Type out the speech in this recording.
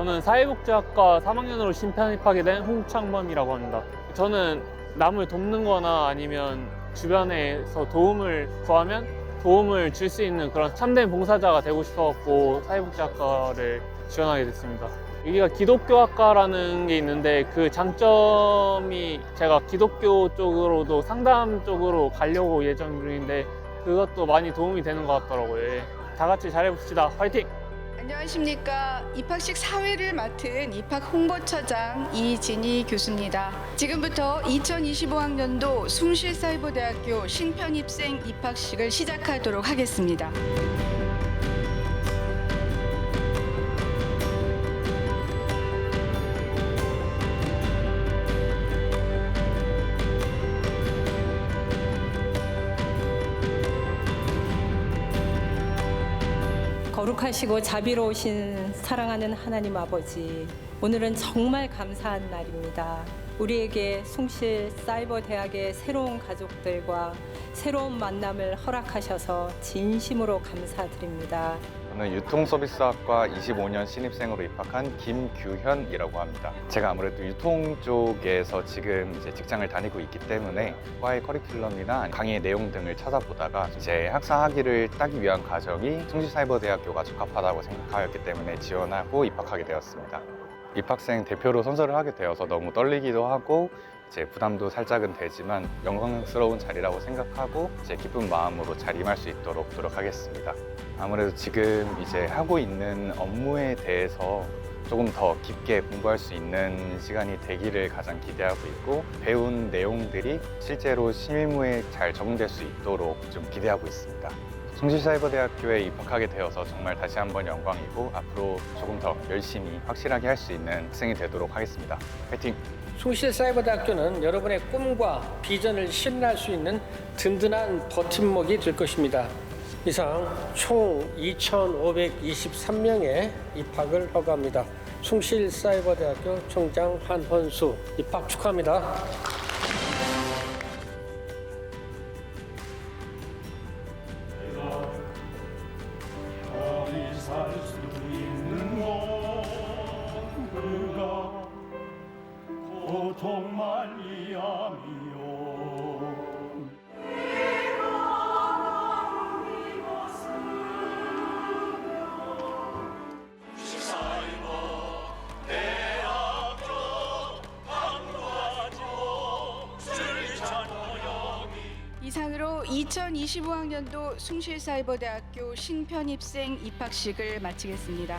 저는 사회복지학과 3학년으로 신편입하게 된 홍창범이라고 합니다. 저는 남을 돕는 거나 아니면 주변에서 도움을 구하면 도움을 줄 수 있는 그런 참된 봉사자가 되고 싶어갖고 사회복지학과를 지원하게 됐습니다. 여기가 기독교학과라는 게 있는데 그 장점이 제가 기독교 쪽으로도 상담 쪽으로 가려고 예정 중인데 그것도 많이 도움이 되는 것 같더라고요. 예. 다 같이 잘해봅시다. 화이팅! 안녕하십니까. 입학식 사회를 맡은 입학 홍보처장 이진희 교수입니다. 지금부터 2025학년도 숭실사이버대학교 신편입생 입학식을 시작하도록 하겠습니다. 거룩하시고 자비로우신 사랑하는 하나님 아버지, 오늘은 정말 감사한 날입니다. 우리에게 숭실 사이버 대학의 새로운 가족들과 새로운 만남을 허락하셔서 진심으로 감사드립니다. 저는 유통서비스학과 25년 신입생으로 입학한 김규현이라고 합니다. 제가 아무래도 유통 쪽에서 지금 이제 직장을 다니고 있기 때문에 과의 커리큘럼이나 강의 내용 등을 찾아보다가 제 학사 학위를 따기 위한 과정이 숭실사이버대학교가 적합하다고 생각하였기 때문에 지원하고 입학하게 되었습니다. 입학생 대표로 선서를 하게 되어서 너무 떨리기도 하고 제 부담도 살짝은 되지만 영광스러운 자리라고 생각하고 제 기쁜 마음으로 잘 임할 수 있도록 노력하겠습니다. 아무래도 지금 이제 하고 있는 업무에 대해서 조금 더 깊게 공부할 수 있는 시간이 되기를 가장 기대하고 있고 배운 내용들이 실제로 실무에 잘 적용될 수 있도록 좀 기대하고 있습니다. 숭실사이버대학교에 입학하게 되어서 정말 다시 한번 영광이고 앞으로 조금 더 열심히 확실하게 할 수 있는 학생이 되도록 하겠습니다. 화이팅! 숭실사이버대학교는 여러분의 꿈과 비전을 실현할 수 있는 든든한 버팀목이 될 것입니다. 이상 총 2,523명의 입학을 허가합니다. 숭실사이버대학교 총장 한헌수 입학 축하합니다. 이상으로 2025학년도 숭실사이버대학교 신편입생 입학식을 마치겠습니다.